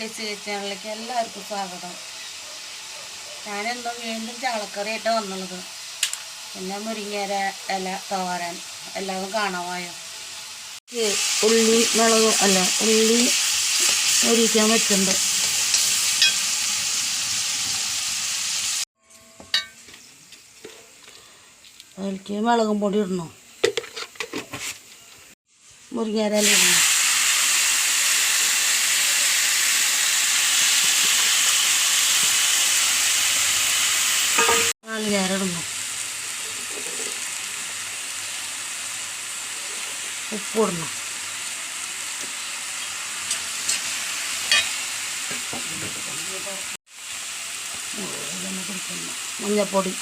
ലിസി ചാനലിലേക്ക് എല്ലാവർക്കും സ്വാഗതം. ഞാനെന്തോ വീണ്ടും ചാളക്കറിയായിട്ട് വന്നുള്ളത് പിന്നെ മുരിങ്ങര ഇല തോരൻ എല്ലാവരും കാണാമായോ ഉള്ളി മുളകും അല്ല ഉള്ളി ഒരിക്കാൻ വെച്ചിട്ടുണ്ട്. അതിലേക്ക് മുളകും പൊടി ഇടണോ. മുരിങ്ങര ഇല ഇടണം. നാളികേരം ഉപ്പിടുന്നു. മഞ്ഞപ്പൊടി.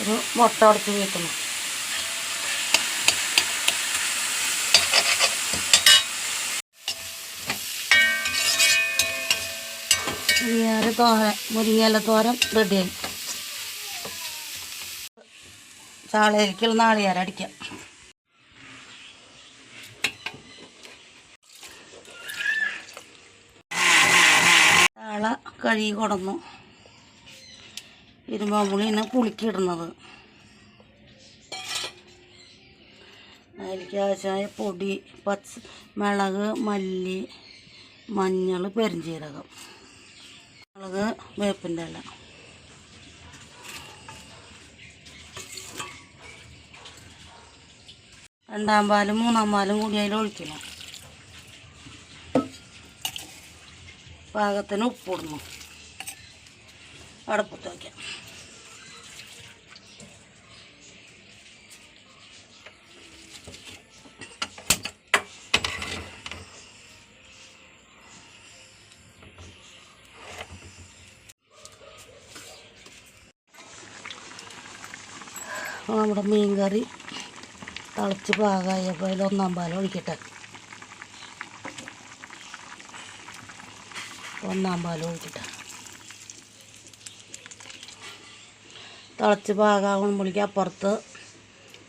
ഒരു മുട്ട അടുത്ത് വീട്ടണം. മുരിങ്ങയില തോരൻ മുരിങ്ങയില തോരൻ റെഡിയായി ചാളയിലേക്കുള്ള നാളികേരം അടിക്കാം. ചാള കഴുകി കൊടന്നു. ഇരുമ്പാമ്പുളിയാണ് പുളിക്കിടുന്നത്. അതിലേക്ക് ആവശ്യമായ പൊടി പച്ച മുളക് മല്ലി മഞ്ഞൾ പെരിഞ്ചീരകം. മുളക് വേപ്പിന്റെ ഇല. രണ്ടാം പാലും മൂന്നാം പാലും കൂടി അതിൽ ഒഴിക്കണം. പാകത്തിന് ഉപ്പിടണം അടുപ്പത്ത് വയ്ക്കാം നമ്മുടെ മീൻ കറി തിളച്ച് പാകമായപ്പോൾ അതിൽ ഒന്നാം പാലം ഒഴിക്കട്ടെ. ഒന്നാം പാലം ഒഴിക്കട്ടെ തിളച്ച് പാകമാകുമ്പോഴേക്ക് അപ്പുറത്ത്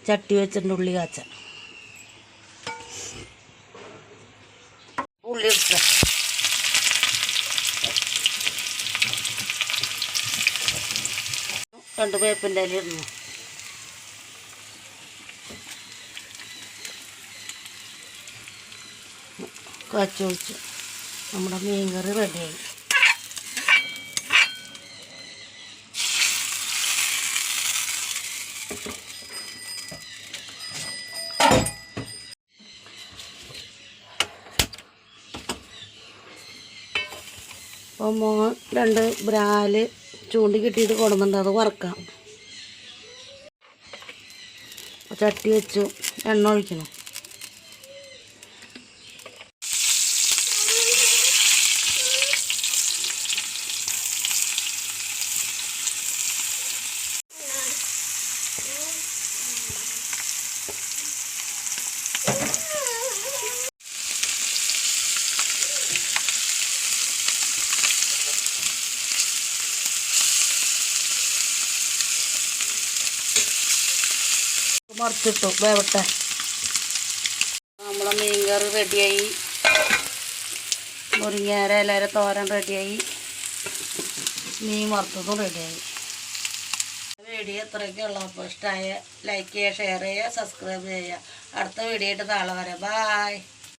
ചട്ടി വെച്ചിട്ടുണ്ട് ഉള്ളി കാച്ച ഉള്ളി രണ്ട് വേപ്പിന്റെ ഇല ഇടുന്നു. കാച്ചൊഴിച്ച് നമ്മുടെ മീൻ കറി റെഡിയായി അപ്പോൾ മോൻ രണ്ട് ബ്രാൽ ചൂണ്ടി കിട്ടിയിട്ട് കൊടുന്നുണ്ട് അത് വറക്കാം. ചട്ടി വെച്ചു. എണ്ണ ഒഴിക്കണം. മറിച്ചിട്ടു. വേവട്ടെ. നമ്മളെ മീൻ കറി റെഡിയായി. മുരിങ്ങേര എല്ലാവരും തോരൻ റെഡിയായി. മീൻ വറുത്തതും റെഡിയായി. വീഡിയോ ഇത്രയൊക്കെ ഉള്ളൂ. അപ്പോൾ ഇഷ്ടമായ ലൈക്ക് ചെയ്യുക ഷെയർ ചെയ്യുക സബ്സ്ക്രൈബ് ചെയ്യുക. അടുത്ത വീഡിയോ ആയിട്ട് നാളെ വരാം. ബായ്